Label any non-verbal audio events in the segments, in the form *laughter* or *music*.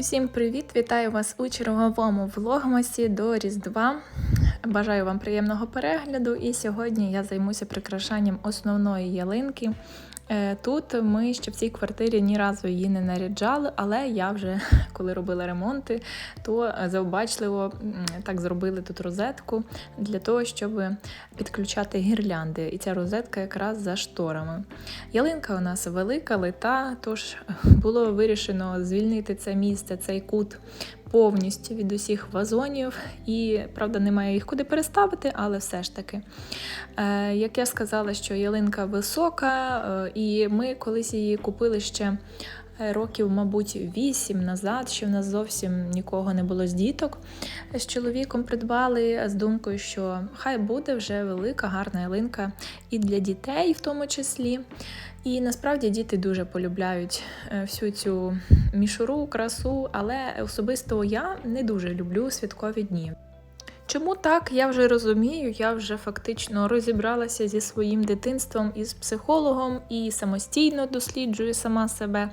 Усім привіт! Вітаю вас у черговому влогмасі до Різдва. Бажаю вам приємного перегляду. І сьогодні я займуся прикрашанням основної ялинки. Е, Тут ми ще в цій квартирі ні разу її не наряджали, але я вже *laughs* коли робила ремонти, то завбачливо так зробили тут розетку для того, щоб підключати гірлянди. І ця розетка якраз за шторами. Ялинка у нас велика, лита, тож було вирішено звільнити це місце, цей кут повністю від усіх вазонів. І правда, немає їх куди переставити, але все ж таки. Е, як я сказала, що ялинка висока, е, і ми колись її купили ще. е, Років, мабуть, вісім назад, ще в нас зовсім нікого не було з діток. З чоловіком придбали з думкою, що хай буде вже велика, гарна ялинка і для дітей, в тому числі. І насправді діти дуже полюбляють е, всю цю мішуру, красу, але особисто я не дуже люблю святкові дні. Чому так, я вже розумію, я вже фактично розібралася зі своїм дитинством із психологом і самостійно досліджую сама себе.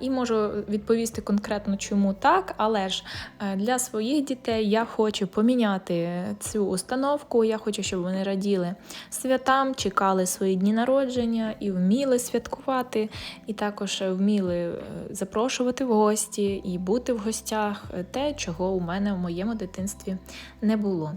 І можу відповісти конкретно, чому так, але ж е, для своїх дітей я хочу поміняти цю установку. Я хочу, щоб вони раділи святам, чекали свої дні народження і вміли святкувати, і також вміли е, запрошувати в гості і бути в гостях е, те, чого у мене в моєму дитинстві не було.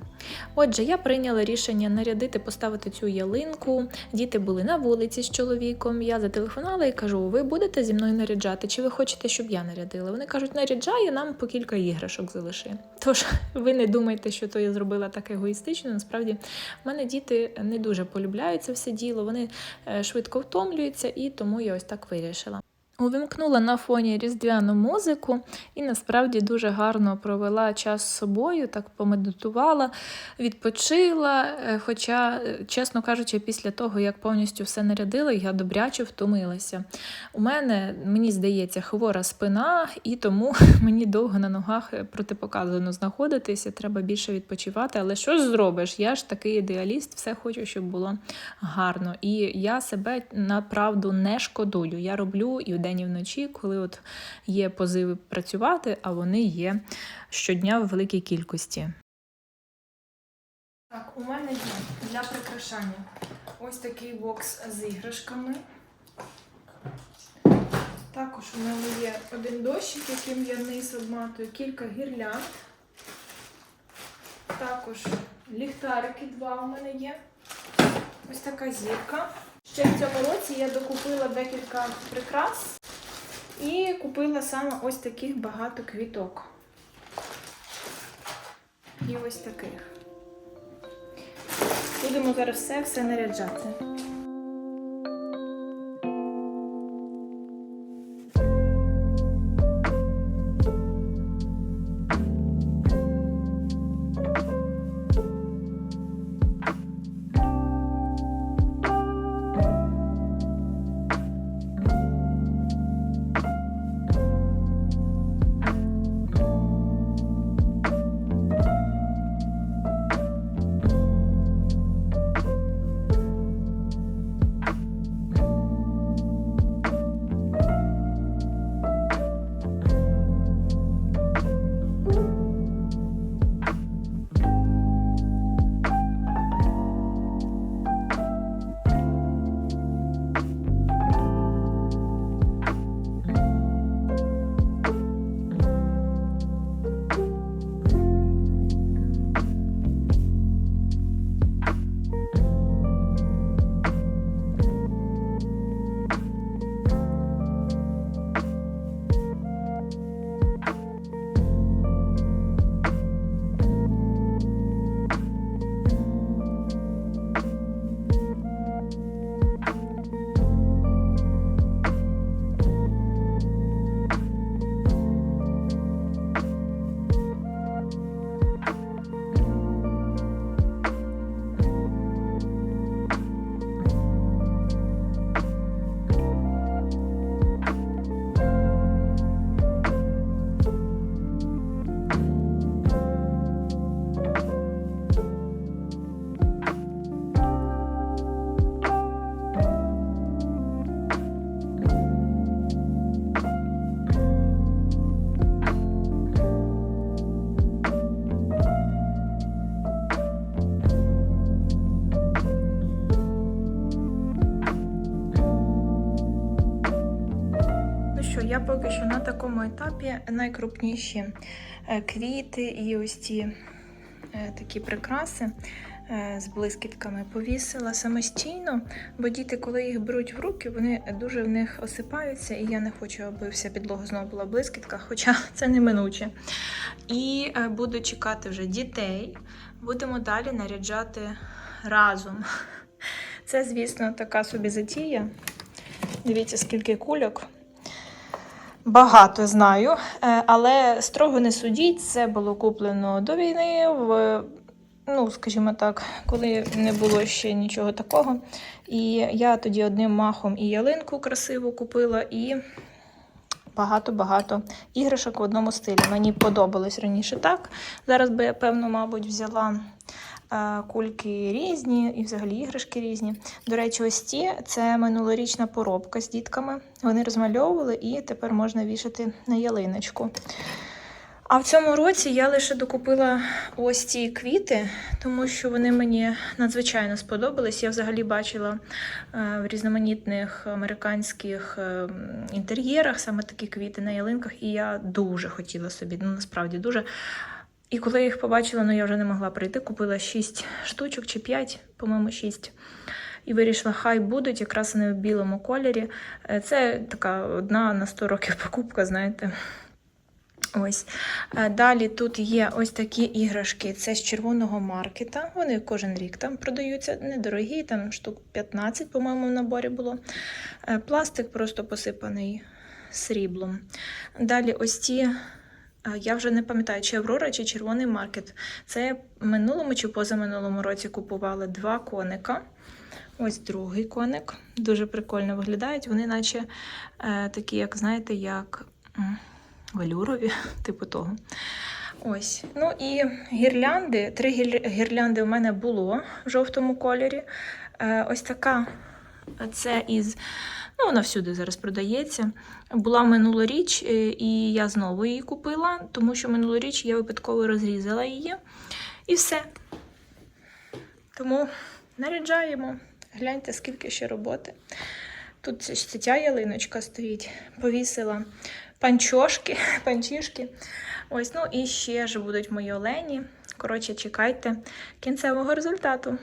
Отже, я прийняла рішення нарядити, поставити цю ялинку. Діти були на вулиці з чоловіком. Я зателефонувала і кажу: ви будете зі мною наряджати? Чи ви хочете, щоб я нарядила? Вони кажуть, наряджає, нам по кілька іграшок залиши. Тож *laughs* ви не думайте, що то я зробила так егоїстично. Насправді, в мене діти не дуже полюбляють це все діло, вони е, швидко втомлюються, і тому я ось так вирішила. Увімкнула на фоні різдвяну музику і насправді дуже гарно провела час з собою, так помедитувала, відпочила. е, Хоча, е, чесно кажучи, після того, як повністю все нарядила, я добряче втомилася. У мене, мені здається, хвора спина, і тому *laughs* мені довго на ногах е, протипоказано знаходитися, треба більше відпочивати. Але що ж зробиш? Я ж такий ідеаліст, все хочу, щоб було гарно. І я себе направду не шкодую. Я роблю і вдень, і вночі, коли от є позиви працювати, а вони є щодня в великій кількості. Так, у мене є для прикрашання ось такий бокс з іграшками. Також у мене є один дощик, яким я низ обматую, кілька гірлянд. Також ліхтарики два у мене є. Ось така зірка. Ще в цьому році я докупила декілька прикрас і купила саме ось таких багато квіток. І ось таких. Будемо зараз все все наряджати. Я поки що на такому етапі найкрупніші е, квіти і ось ці е, такі прикраси е, з блискітками повісила самостійно, бо діти, коли їх беруть в руки, вони дуже в них осипаються, і я не хочу, аби вся підлога знову була в блискітках, хоча *laughs* це неминуче. І буду чекати вже дітей. Будемо далі наряджати разом. *laughs* Це, звісно, така собі затія. Дивіться, скільки кульок. Багато знаю, е, але строго не судіть. Це було куплено до війни, в, ну, скажімо так, коли не було ще нічого такого. І я тоді одним махом і ялинку красиву купила, і багато-багато іграшок в одному стилі. Мені подобалось раніше так. Зараз би я, певно, мабуть, взяла кульки різні і взагалі іграшки різні. До речі, ось ці це минулорічна поробка з дітками. Вони розмальовували і тепер можна вішати на ялиночку. А в цьому році я лише докупила ось ці квіти, тому що вони мені надзвичайно сподобались. Я взагалі бачила е, в різноманітних американських е, інтер'єрах саме такі квіти на ялинках, і я дуже хотіла собі, ну насправді дуже. І коли я їх побачила, ну я вже не могла прийти. Купила 6 штучок чи 5, по-моєму, 6. І вирішила, хай будуть якраз вони в білому кольорі. Е, Це така одна на 100 років покупка, знаєте. Ось. Е, Далі тут є ось такі іграшки. Це з червоного маркета. Вони кожен рік там продаються. Недорогі, там штук 15, по-моєму, в наборі було. Е, Пластик просто посипаний сріблом. Далі ось ці. Я вже не пам'ятаю, чи Аврора, чи червоний маркет. Це я в минулому чи позаминулому році купувала два коника. Ось другий коник. Дуже прикольно виглядають. Вони, наче е, такі, як знаєте, як велюрові, *laughs* типу того. Ось. Ну і гірлянди. Три гір- гірлянди у мене було в жовтому кольорі. Е, ось така. Це із. Ну, вона всюди зараз продається. Була минулоріч, е, і я знову її купила, тому що минулоріч я випадково розрізала її. І все. Тому наряджаємо. Гляньте, скільки ще роботи. Тут ця ялиночка стоїть, повісила панчошки, *laughs* панчішки. Ось, ну і ще ж будуть мої олені. Коротше, чекайте кінцевого результату.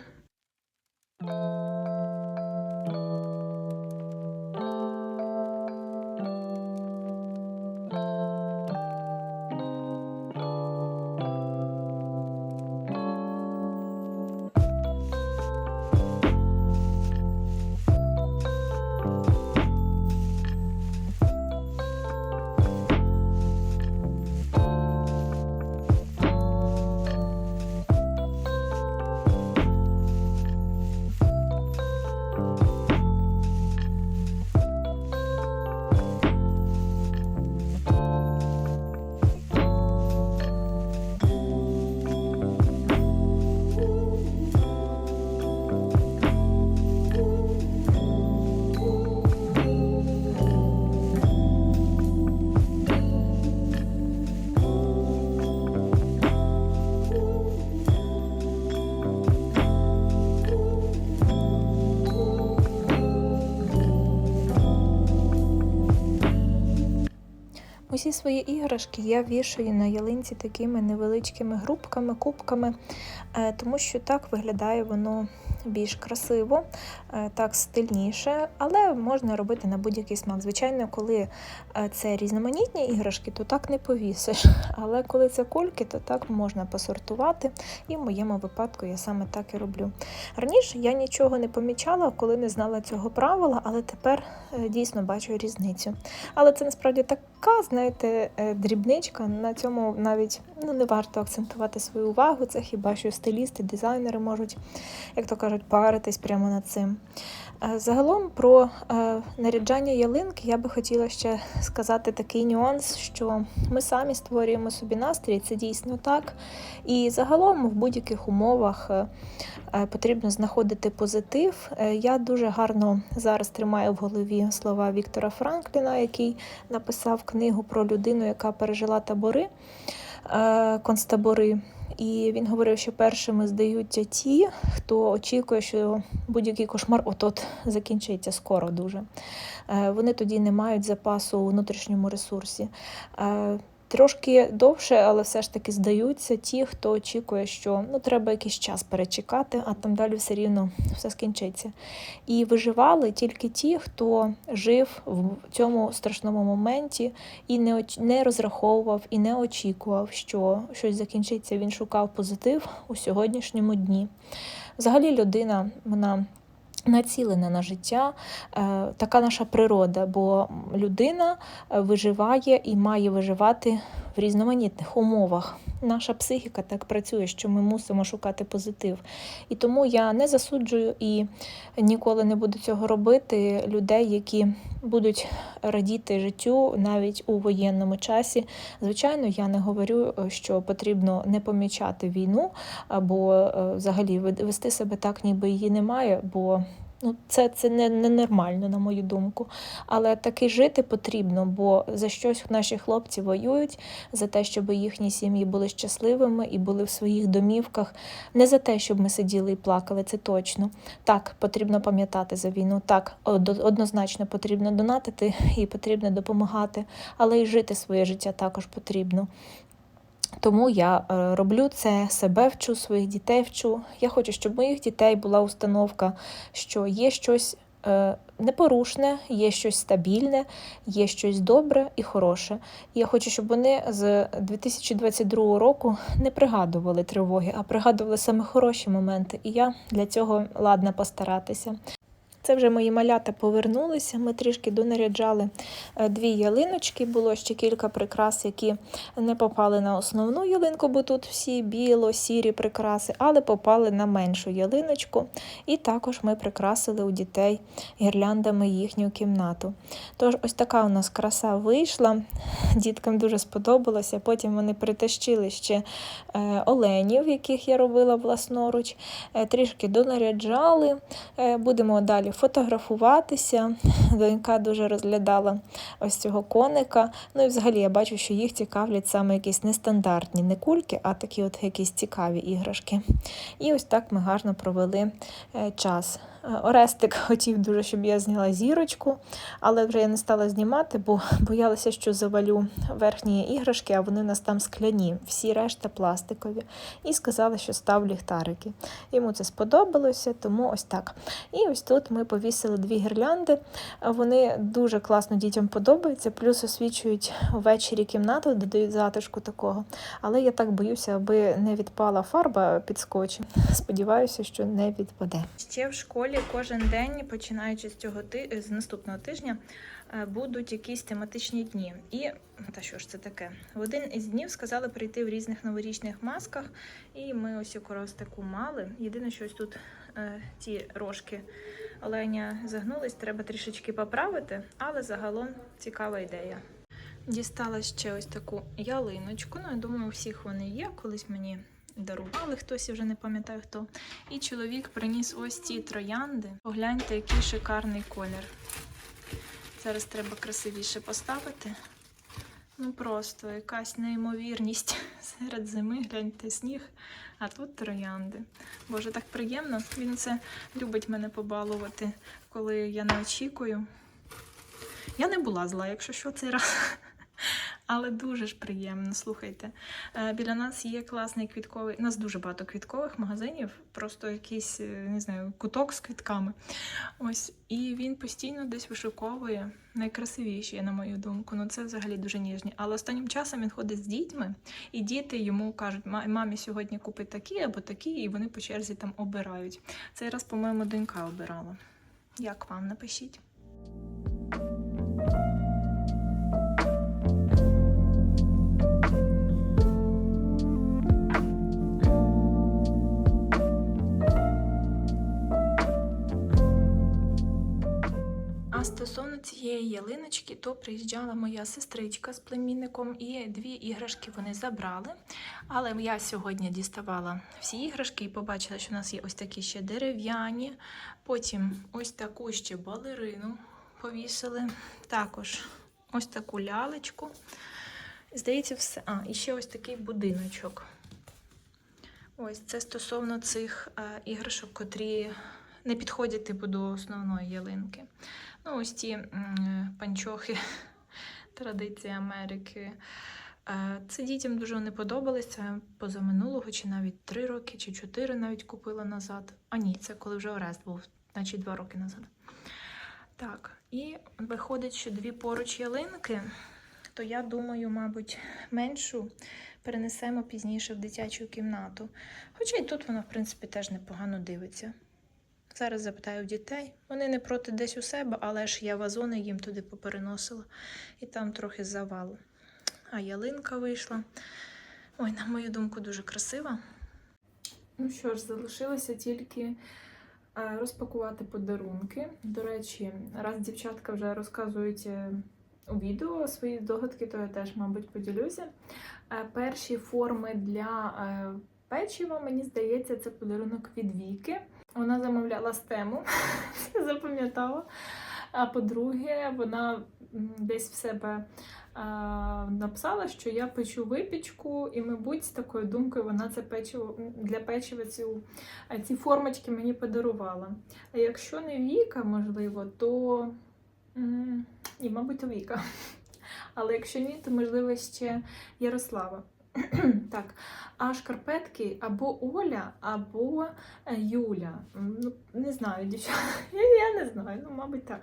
Усі свої іграшки я вішаю на ялинці такими невеличкими групками, кубками, е, тому що так виглядає воно більш красиво, е, так стильніше, але можна робити на будь-який смак. Звичайно, коли е, це різноманітні іграшки, то так не повісиш. *laughs* Але коли це кульки, то так можна посортувати. І в моєму випадку я саме так і роблю. Раніше я нічого не помічала, коли не знала цього правила, але тепер дійсно бачу різницю. Але це насправді така, знаєте, е, дрібничка. На цьому навіть ну, не варто акцентувати свою увагу. Це хіба що стилісти, дизайнери можуть, як то кажуть, паритись прямо над цим. Е, Загалом про е, наряджання ялинки я би хотіла ще сказати такий нюанс, що ми самі створюємо собі настрій, це дійсно так. І загалом в будь-яких умовах потрібно знаходити позитив. Я дуже гарно зараз тримаю в голові слова Віктора Франкліна, який написав книгу про людину, яка пережила табори. е, концтабори. І він говорив, що першими здаються ті, хто очікує, що будь-який кошмар от-от закінчиться скоро дуже. Е, Вони тоді не мають запасу у внутрішньому ресурсі. Трошки довше, але все ж таки здаються ті, хто очікує, що ну треба якийсь час перечекати, а там далі все рівно все скінчиться. І виживали тільки ті, хто жив в цьому страшному моменті і не не розраховував і не очікував, що щось закінчиться. Він шукав позитив у сьогоднішньому дні. Взагалі, людина вона. Націлена на життя, е, така наша природа, бо людина е, виживає і має виживати в різноманітних умовах. Наша психіка так працює, що ми мусимо шукати позитив. І тому я не засуджую і ніколи не буду цього робити людей, які будуть радіти життю навіть у воєнному часі. Звичайно, я не говорю, що потрібно не помічати війну або е, взагалі вести себе так, ніби її немає, бо ну, це, це не, не нормально, на мою думку. Але таки жити потрібно, бо за щось наші хлопці воюють, за те, щоб їхні сім'ї були щасливими і були в своїх домівках. Не за те, щоб ми сиділи і плакали, це точно. Так, потрібно пам'ятати за війну. Так, од- однозначно потрібно донатити і потрібно допомагати, але і жити своє життя також потрібно. Тому я е, роблю це, себе вчу, своїх дітей вчу. Я хочу, щоб у моїх дітей була установка, що є щось е, непорушне, є щось стабільне, є щось добре і хороше. Я хочу, щоб вони з 2022 року не пригадували тривоги, а пригадували саме хороші моменти. І я для цього ладна постаратися. Це вже мої малята повернулися. Ми трішки донаряджали е, дві ялиночки. Було ще кілька прикрас, які не попали на основну ялинку, бо тут всі біло-сірі прикраси, але попали на меншу ялиночку. І також ми прикрасили у дітей гірляндами їхню кімнату. Тож, ось така у нас краса вийшла. Діткам дуже сподобалося. Потім вони притащили ще е, оленів, яких я робила власноруч, е, трішки донаряджали. Будемо далі фотографуватися. Донька дуже розглядала ось цього коника. Ну і взагалі я бачу, що їх цікавлять саме якісь нестандартні не кульки, а такі от якісь цікаві іграшки. І ось так ми гарно провели е, час. Орестик хотів дуже, щоб я зняла зірочку, але вже я не стала знімати, бо боялася, що завалю верхні іграшки, а вони у нас там скляні, всі решта пластикові. І сказали, що став ліхтарики. Йому це сподобалося, тому ось так. І ось тут ми повісили дві гірлянди. Вони дуже класно дітям подобаються, плюс освічують ввечері кімнату, додають затишку такого. Але я так боюся, аби не відпала фарба під скотчем. Сподіваюся, що не відпаде. Ще в школі кожен день, починаючи з цього ти з наступного тижня, е, будуть якісь тематичні дні. І та що ж це таке? В один із днів сказали прийти в різних новорічних масках, і ми ось якраз таку мали. Єдине, що ось тут е, ті рожки оленя загнулись, треба трішечки поправити, але загалом цікава ідея. Дістала ще ось таку ялиночку. Ну, я думаю, у всіх вони є. Колись мені дарували хтось, я вже не пам'ятаю хто. І чоловік приніс ось ці троянди. Погляньте, який шикарний колір. Зараз треба красивіше поставити. Ну просто якась неймовірність *laughs* серед зими, гляньте сніг, а тут троянди. Боже, так приємно. Він це любить мене побалувати, коли я не очікую. Я не була зла, якщо що цей раз. Але дуже ж приємно, слухайте. Е, Біля нас є класний квітковий. У нас дуже багато квіткових магазинів, просто якийсь, е, не знаю, куток з квітками. Ось, і він постійно десь вишуковує найкрасивіші, на мою думку. Ну це взагалі дуже ніжні. Але останнім часом він ходить з дітьми, і діти йому кажуть, «Ма- мамі сьогодні купи такі або такі, і вони по черзі там обирають. Цей раз, по-моєму, донька обирала. Як вам напишіть? Стосовно цієї ялиночки, то приїжджала моя сестричка з племінником, і дві іграшки вони забрали. Але я сьогодні діставала всі іграшки і побачила, що у нас є ось такі ще дерев'яні, потім ось таку ще балерину повісили, також ось таку лялечку Здається, все. А, і ще ось такий будиночок. Ось це стосовно цих е, іграшок, котрі не підходять типу до основної ялинки. Ну, ось ті панчохи *laughs* традиції Америки. Е, Це дітям дуже не подобалося позаминулого, чи навіть три роки, чи чотири навіть купила назад. А ні, це коли вже Орест був, значить два роки назад. Так, і виходить, що дві поруч ялинки, то я думаю, мабуть, меншу перенесемо пізніше в дитячу кімнату. Хоча й тут вона, в принципі, теж непогано дивиться. Зараз запитаю дітей. Вони не проти десь у себе, але ж я вазони їм туди попереносила. І там трохи завалу. А ялинка вийшла. Ой, на мою думку, дуже красива. Ну що ж, залишилося тільки е, розпакувати подарунки. До речі, раз дівчатка вже розказують е, у відео свої здогадки, то я теж, мабуть, поділюся. Е, Перші форми для печива, мені здається, це подарунок від Віки. Вона замовляла стему, *laughs* запам'ятала. А по-друге, вона десь в себе а, написала, що я печу випічку, і, мабуть, з такою думкою вона це печиво для печива цю, ці формочки мені подарувала. А якщо не Віка, можливо, то ні, мабуть, Віка. *laughs* Але якщо ні, то можливо ще Ярослава. *clears throat* так, а шкарпетки або Оля, або е, Юля. Ну, не знаю, дівчата. *laughs* Я, не знаю, ну, мабуть, так.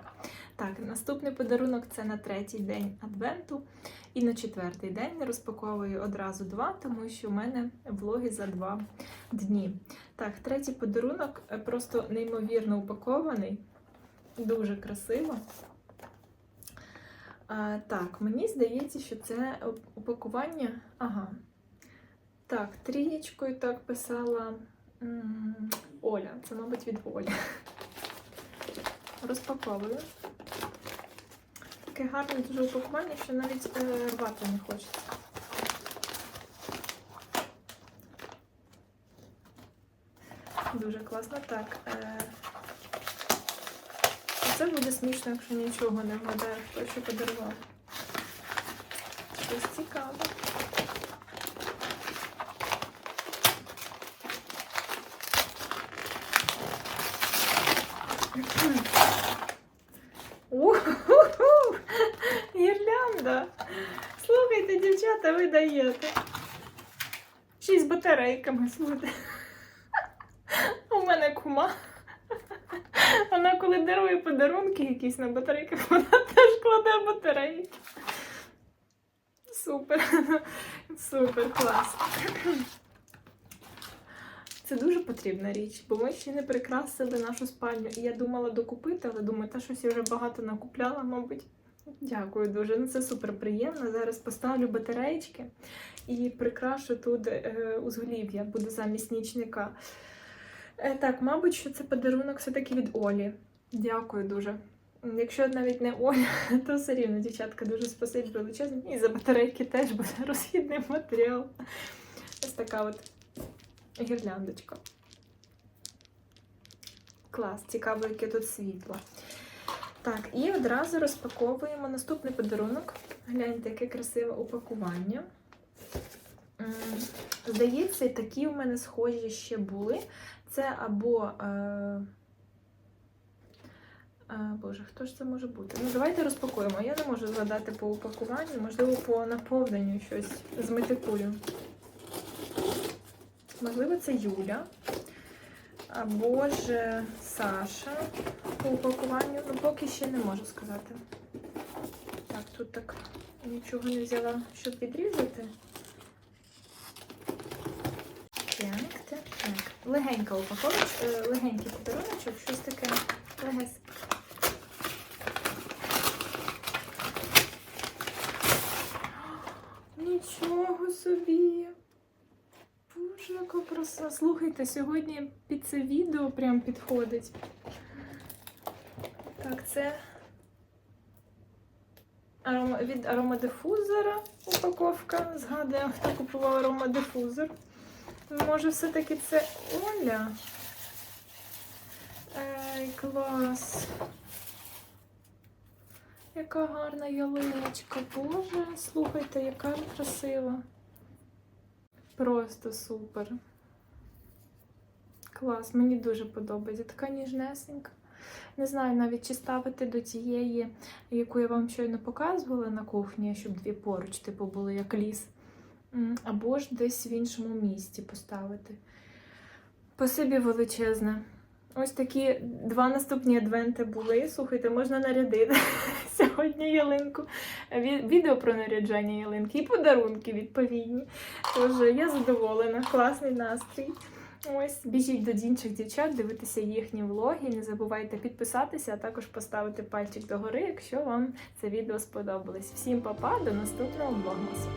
Так, наступний подарунок це на третій день Адвенту. І на четвертий день розпаковую одразу два, тому що в мене влоги за два дні. Так, третій подарунок просто неймовірно упакований, дуже красиво. А, так, мені здається, що це упакування. Ага. Так, трієчкою так писала Оля. Це, мабуть, від Олі. Розпаковую. Таке гарне дуже упакування, що навіть е, рвати не хочеться. Дуже класно. Так. Е, це буде смішно, якщо нічого не вгадає, хто що подарував. Щось цікаве. Уху! Гірлянда! Слухайте, дівчата, ви даєте. З батарейками, слухайте. У мене кума. Вона коли дарує подарунки якісь на батарейках, *laughs* вона теж кладе батарейки. Супер. *laughs* Супер, клас. Це дуже потрібна річ, бо ми ще не прикрасили нашу спальню. І я думала докупити, але думаю, та щось я вже багато накупляла, мабуть. Дякую дуже. Ну це супер приємно. Зараз поставлю батареєчки і прикрашу тут е, узголів'я, буде замість нічника. Е, так, мабуть, що це подарунок все-таки від Олі. Дякую дуже. Якщо навіть не Оля, *laughs* то все рівно, дівчатка, дуже спасибі величезне. І за батарейки теж буде *laughs* розхідний матеріал. Ось така от гірляндочка. Клас, цікаво, яке тут світло. Так, і одразу розпаковуємо наступний подарунок. Гляньте, яке красиве упакування. Здається, такі у мене схожі ще були. Це або. Е... Боже, хто ж це може бути? Ну, давайте розпакуємо. Я не можу згадати по упакуванню, можливо, по наповненню щось з метикулю. Можливо, це Юля. Або ж Саша по упакуванню. Ну, поки ще не можу сказати. Так, тут так нічого не взяла, щоб відрізати. Так. Легенька упаковочка, е, легенький подаруночок, щось таке легесеньке. Нічого собі. Боже, яка краса. Слухайте, сьогодні під це відео прям підходить. Так, це від аромадифузора упаковка. Згадуємо, хто купував аромадифузор. Може, все-таки це Оля? Ей, клас. Яка гарна ялиночка. Боже, слухайте, яка красива. Просто супер. Клас, мені дуже подобається. Така ніжнесенька. Не знаю навіть, чи ставити до тієї, яку я вам щойно показувала на кухні, щоб дві поруч, типу, були як ліс. Або ж десь в іншому місці поставити. Спасибі величезне. Ось такі два наступні адвенти були. Слухайте, можна нарядити *laughs* сьогодні ялинку. Відео про наряджання ялинки і подарунки відповідні. Тож я задоволена, класний настрій. Ось біжіть до інших дівчат, дивитися їхні влоги. Не забувайте підписатися, а також поставити пальчик догори, якщо вам це відео сподобалось. Всім па-па, до наступного влогмасу!